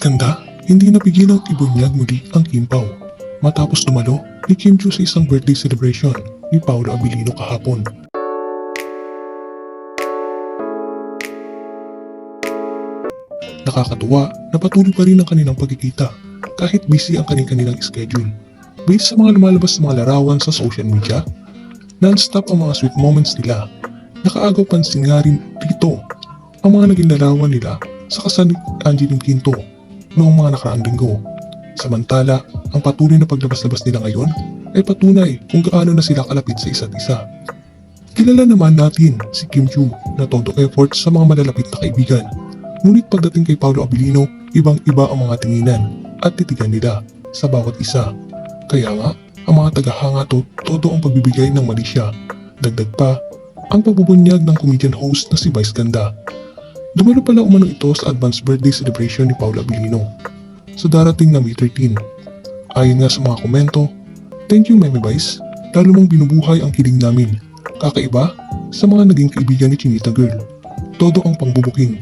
Ganda, hindi napigilang ibunyag muli ang Kim Pao. Matapos dumalo ni Kim Chu sa isang birthday celebration ni Paolo Abilino kahapon. Nakakatuwa na patuloy pa rin ang kanilang pagkikita kahit busy ang kanilang schedule. Based sa mga lumalabas na mga larawan sa social media, non-stop ang mga sweet moments nila. Nakaagaw pansin nga rin dito ang mga naging larawan nila sa ni Angeline Quinto noong mga nakaraang linggo. Samantala, ang patuloy na paglabas-labas nila ngayon ay patunay kung gaano na sila kalapit sa isa't isa. Kilala naman natin si Kim Chu na todo effort sa mga malalapit na kaibigan. Ngunit pagdating kay Paolo Abilino, ibang-iba ang mga tinginan at titigan nila sa bawat isa. Kaya nga, ang mga tagahanga to todo ang pagbibigay ng mali siya. Dagdag pa, ang pagbubunyag ng comedian host na si Vice Ganda. Dumalo pala umano ito sa advance birthday celebration ni Paolo Abilino sa darating na May 13. Ayon nga sa mga komento, Thank you Meme Vice, lalo mong binubuhay ang kiling namin. Kakaiba sa mga naging kaibigan ni Chinita Girl. Todo ang pangbubuking.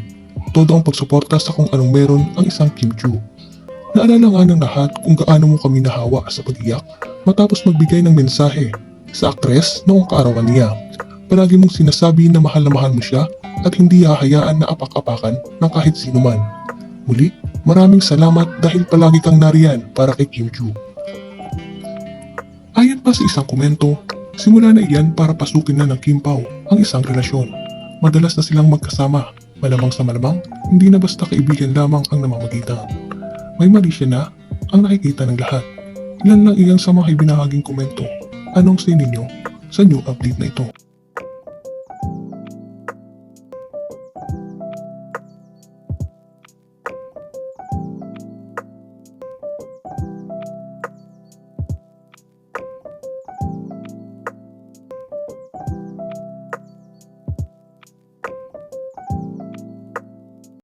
Todo ang pagsuporta sa kung anong meron ang isang Kim Chu. Naalala nga ng lahat kung gaano mo kami nahawa sa pag-iyak matapos magbigay ng mensahe sa aktres noong kaarawan niya. Palagi mong sinasabi na mahal na mahal mo siya at hindi hahayaan na apak-apakan ng kahit sino man. Muli, maraming salamat dahil palagi kang nariyan para kay Chu. Ayon pa sa isang komento, simula na iyan para pasukin na ng Kim Pao ang isang relasyon. Madalas na silang magkasama, malamang sa malamang, hindi na basta kaibigan lamang ang namamagitan. May mali siya na ang nakikita ng lahat. Ilan lang iyan sa mga ibinahaging komento. Anong sa ninyo sa new update na ito?